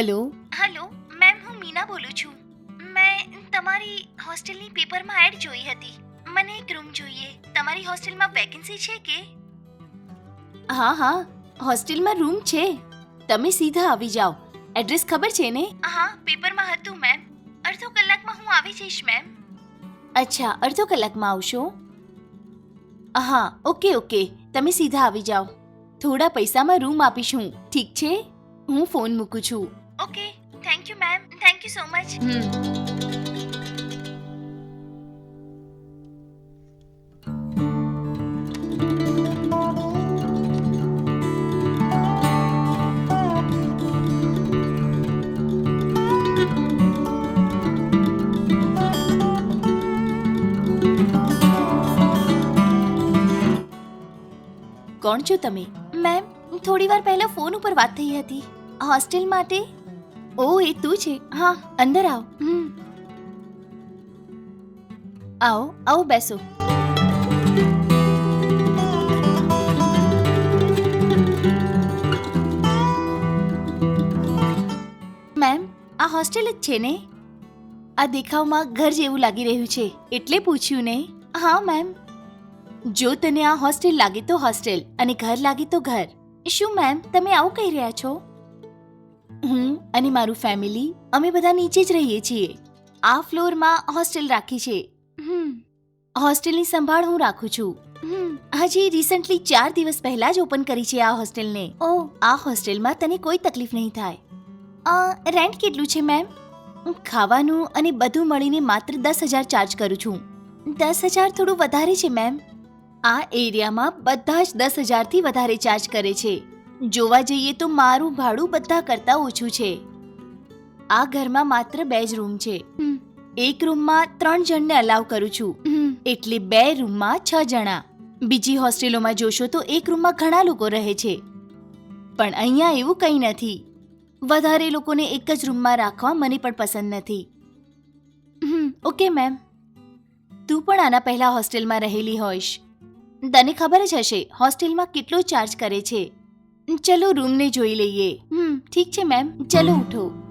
Hello. Hello ma'am હું મીના બોલું છું. મેં તમારી હોસ્ટેલની પેપરમાં એડ જોઈ હતી. મને એક રૂમ જોઈએ. તમારી હોસ્ટેલમાં વેકેન્સી છે કે? હા હા. હોસ્ટેલમાં રૂમ છે. તમે સીધા આવી જાઓ. એડ્રેસ ખબર છે ને? હા પેપરમાં હતું મેમ. અડધો કલાકમાં હું આવી જઈશ મેમ. અચ્છા અડધો કલાકમાં આવશો? હા ઓકે ઓકે. તમે સીધા આવી જાઓ. થોડા પૈસામાં રૂમ આપીશ હું. ઠીક છે? હું ફોન મૂકું છું. Okay thank you ma'am thank you so much હમ કોણ છો તમે મેમ થોડી વાર પહેલા ફોન ઉપર વાત થઈ હતી હોસ્ટેલ માટે ઓ, એ તું છે. હા, અંદર આવ. આવો આવો બેસો. મેમ, આ હોસ્ટેલ જ છે ને? આ દેખાવમાં ઘર જેવું લાગી રહ્યું છે. એટલે પૂછ્યું ને? હા, મેમ. જો તને આ હોસ્ટેલ લાગે તો હોસ્ટેલ અને ઘર લાગે તો ઘર. શું, મેમ, તમે આવું કહી રહ્યા છો? હું અને મારું ફેમિલી અમે બધા નીચે જ રહીએ છીએ. આ ફ્લોરમાં હોસ્ટેલ રાખી છે. હોસ્ટેલની સંભાળ હું રાખું છું. હજી રિસન્ટલી ચાર દિવસ પહેલા જ ઓપન કરી છે આ હોસ્ટેલને ઓ. આ હોસ્ટેલમાં તને કોઈ તકલીફ નહીં થાય. રેન્ટ કેટલું છે મેમ ખાવાનું અને બધું મળીને માત્ર દસ હજાર ચાર્જ કરું છું. દસ હજાર થોડું વધારે છે મેમ આ એરિયામાં બધા જ દસ હજારથી વધારે ચાર્જ કરે છે. જોવા જઈએ તો મારું ભાડું બધા કરતાં ઓછું છે. આ ઘરમાં માત્ર બે જ રૂમ છે. એક રૂમમાં ત્રણ જણને અલાવ કરું છું. એટલે બે રૂમમાં છ જણા. બીજી હોસ્ટેલોમાં જોશો તો એક રૂમમાં ઘણા લોકો રહે છે. પણ અહીંયા એવું કંઈ નથી. વધારે લોકોને એક જ રૂમમાં રાખવા મને પણ પસંદ નથી. ઓકે મેમ તું પણ આના પહેલા હોસ્ટેલમાં રહેલી હોઈશ. તને ખબર જ હશે હોસ્ટેલમાં કેટલો ચાર્જ કરે છે. ચલો રૂમને જોઈ લઈએ. હમ ઠીક છે મેમ ચલો ઉઠો.